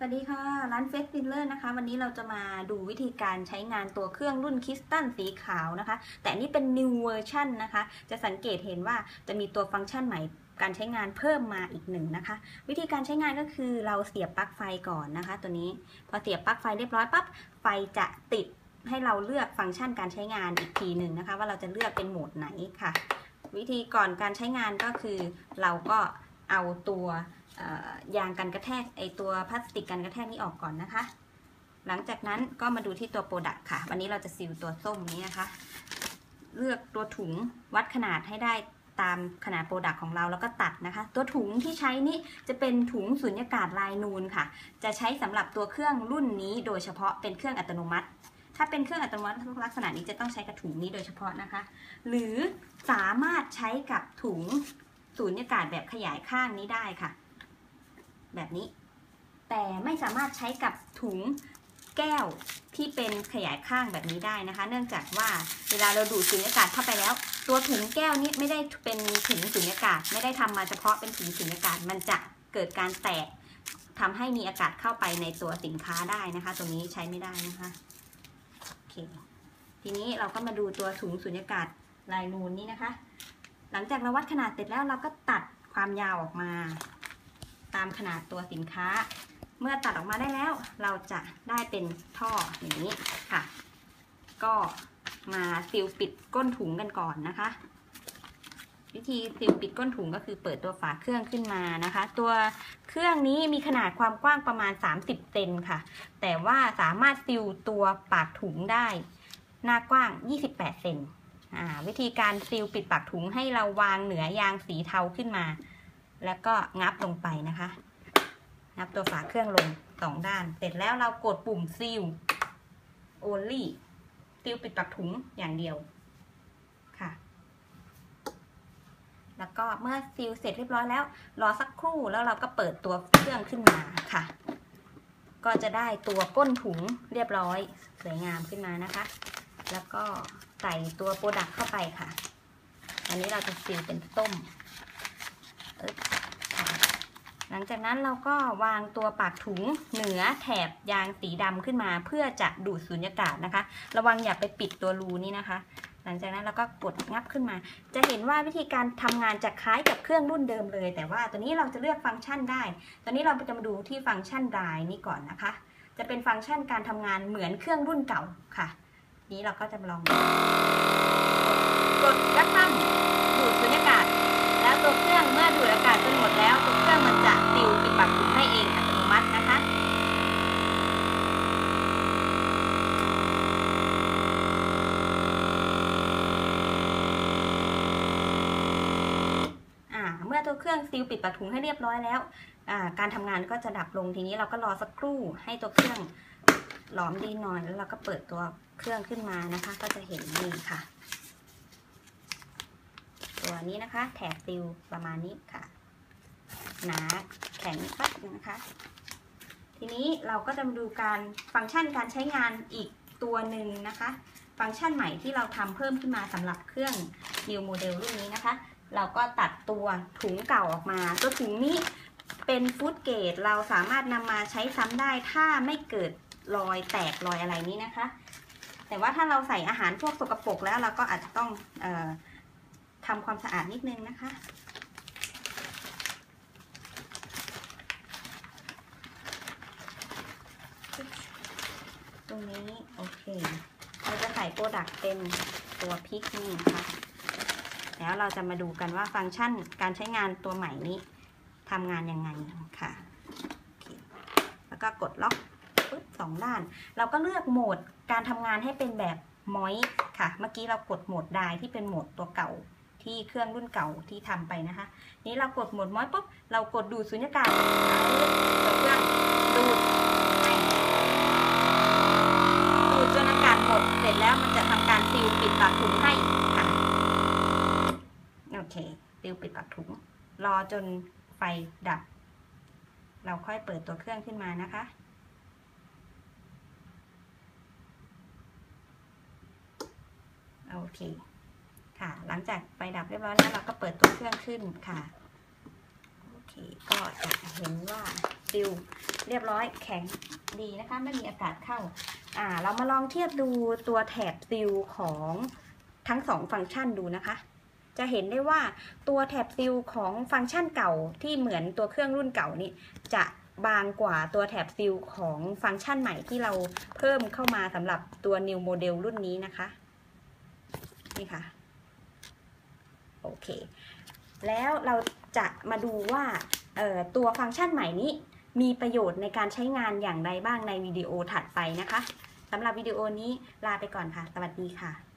สวัสดีค่ะ ร้านเฟสติลเลอร์นะคะ วันนี้เราจะมาดูวิธีการใช้งานตัวเครื่องรุ่นคิสตันสีขาวนะคะ แต่นนี้เป็น new version นะคะ จะสังเกตเห็นว่าจะมีตัวฟังก์ชันใหม่การใช้งานเพิ่มมาอีกหนึ่งนะคะ วิธีการใช้งานก็คือเราเสียบปลั๊กไฟก่อนนะคะ ตัวนี้พอเสียบปลั๊กไฟเรียบร้อยปั๊บไฟจะติดให้เราเลือกฟังก์ชันการใช้งานอีกทีหนึ่งนะคะ ว่าเราจะเลือกเป็นโหมดไหนค่ะ วิธีก่อนการใช้งานก็คือเราก็ เอาตัวยางกันกระแทกไอตัวพลาสติกกันกระแทกนี้ออกก่อนนะคะ หลังจากนั้นก็มาดูที่ตัวโปรดักต์ค่ะ วันนี้เราจะซีลตัวส้มนี้นะคะ เลือกตัวถุงวัดขนาดให้ได้ตามขนาดโปรดักต์ของเราแล้วก็ตัดนะคะ ตัวถุงที่ใช้นี่จะเป็นถุงสุญญากาศลายนูนค่ะ จะใช้สำหรับตัวเครื่องรุ่นนี้โดยเฉพาะเป็นเครื่องอัตโนมัติ ถ้าเป็นเครื่องอัตโนมัติลักษณะนี้จะต้องใช้กับถุงนี้โดยเฉพาะนะคะ หรือสามารถใช้กับถุง สุญญากาศแบบขยายข้างนี้ได้ค่ะ แบบนี้ แต่ไม่สามารถใช้กับถุงแก้วที่เป็นขยายข้างแบบนี้ได้นะคะ เนื่องจากว่าเวลาเราดูดสุญญากาศเข้าไปแล้ว ตัวถุงแก้วนี้ไม่ได้เป็นถุงสุญญากาศ ไม่ได้ทำมาเฉพาะเป็นถุงสุญญากาศมันจะเกิดการแตกทำให้มีอากาศเข้าไปในตัวสินค้าได้นะคะ ตรงนี้ใช้ไม่ได้นะคะโอเคทีนี้เราก็มาดูตัวถุงสุญญากาศลายนูนนี้นะคะ หลังจากเราวัดขนาดเสร็จแล้วเราก็ตัดความยาวออกมา ตามขนาดตัวสินค้า เมื่อตัดออกมาได้แล้ว เราจะได้เป็นท่ออย่างนี้ค่ะ ก็มาซิลปิดก้นถุงกันก่อนนะคะ วิธีซิลปิดก้นถุงก็คือเปิดตัวฝาเครื่องขึ้นมานะคะ ตัวเครื่องนี้มีขนาดความกว้างประมาณ 30เซนค่ะ แต่ว่าสามารถซิลตัวปากถุงได้ หน้ากว้าง 28เซน วิธีการซิลปิดปากถุงให้เราวางเหนือยางสีเทาขึ้นมา แล้วก็งับลงไปนะคะ งับตัวฝาเครื่องลงสองด้าน เสร็จแล้วเรากดปุ่มซีล only ซีลปิดปากถุงอย่างเดียวค่ะ แล้วก็เมื่อซีลเสร็จเรียบร้อยแล้ว รอสักครู่แล้วเราก็เปิดตัวเครื่องขึ้นมาค่ะ ก็จะได้ตัวก้นถุงเรียบร้อย สวยงามขึ้นมานะคะ แล้วก็ ใส่ตัวโปรดักเข้าไปค่ะ อันนี้เราจะซีลเป็นส้มหลังจากนั้นเราก็วางตัวปากถุงเหนือแถบยางสีดำขึ้นมา เพื่อจะดูดสุญญากาศนะคะ ระวังอย่าไปปิดตัวรูนี้นะคะ หลังจากนั้นเราก็กดงับขึ้นมา จะเห็นว่าวิธีการทำงานจะคล้ายกับเครื่องรุ่นเดิมเลย แต่ว่าตัวนี้เราจะเลือกฟังก์ชันได้ ตอนนี้เราจะมาดูที่ฟังก์ชันรายนี้ก่อนนะคะ จะเป็นฟังก์ชันการทำงานเหมือนเครื่องรุ่นเก่าค่ะ นี้เราก็จะลองกดกระทั่งดูดสุญญากาศ แล้วตัวเครื่องเมื่อดูดอากาศจนหมดแล้ว ตัวเครื่องมันจะติวปิดปากถุงให้เองอัตโนมัตินะคะเมื่อตัวเครื่องซีลปิดปากถุงให้เรียบร้อยแล้ว การทำงานก็จะดับลงทีนี้เราก็รอสักครู่ให้ตัวเครื่อง หลอมดีหน่อยแล้วเราก็เปิดตัวเครื่องขึ้นมานะคะ ก็จะเห็นนี่ค่ะ ตัวนี้นะคะแถบซิลประมาณนี้ค่ะ หนาแข็งปั๊บนะคะ ทีนี้เราก็จะมาดูการฟังก์ชันการใช้งานอีกตัวหนึ่งนะคะ ฟังก์ชันใหม่ที่เราทำเพิ่มขึ้นมาสำหรับเครื่อง New Model รุ่นนี้นะคะ เราก็ตัดตัวถุงเก่าออกมา ตัวถุงนี้เป็นฟู้ดเกรดเราสามารถนำมาใช้ซ้ำได้ถ้าไม่เกิด รอยแตกรอยอะไรนี้นะคะ แต่ว่าถ้าเราใส่อาหารพวกสกปรกแล้วเราก็อาจจะต้องออทำความสะอาดนิดนึงนะคะตรงนี้โอเค เราจะใส่โปรดักต์เป็นตัวพริกนี่นะคะแล้วเราจะมาดูกันว่าฟังก์ชันการใช้งานตัวใหม่นี้ทำงานยังไงค่ะ แล้วก็กดล็อก ปึ๊บสองด้าน เราก็เลือกโหมดการทำงานให้เป็นแบบมอยค่ะ เมื่อกี้เรากดโหมดไดที่เป็นโหมดตัวเก่าที่เครื่องรุ่นเก่าที่ทำไปนะคะ นี้เรากดโหมดมอยปุ๊บเรากดดูดสุญญากาศตัวเครื่องดูดดูดจนอากาศหมดเสร็จแล้วมันจะทำการซิลปิดปากถุงให้ค่ะโอเคซิลปิดปากถุง รอจนไฟดับ เราค่อยเปิดตัวเครื่องขึ้นมานะคะ โอ เคค่ะ หลังจากไฟดับเรียบร้อยแล้วเราก็เปิดตัวเครื่องขึ้นค่ะโอเคก็จะเห็นว่าซิลเรียบร้อยแข็งดีนะคะไม่มีอากาศเข้าอ่าเรามาลองเทียบดูตัวแถบซิลของทั้งสองฟังก์ชันดูนะคะ จะเห็นได้ว่าตัวแถบซิลของฟังก์ชันเก่าที่เหมือนตัวเครื่องรุ่นเก่านี่จะบางกว่าตัวแถบซิลของฟังก์ชันใหม่ที่เราเพิ่มเข้ามาสำหรับตัว New Model รุ่นนี้นะคะ นี่ค่ะ โอเค แล้วเราจะมาดูว่าตัวฟังก์ชันใหม่นี้มีประโยชน์ในการใช้งานอย่างไรบ้างในวิดีโอถัดไปนะคะสำหรับวิดีโอนี้ลาไปก่อนค่ะ สวัสดีค่ะ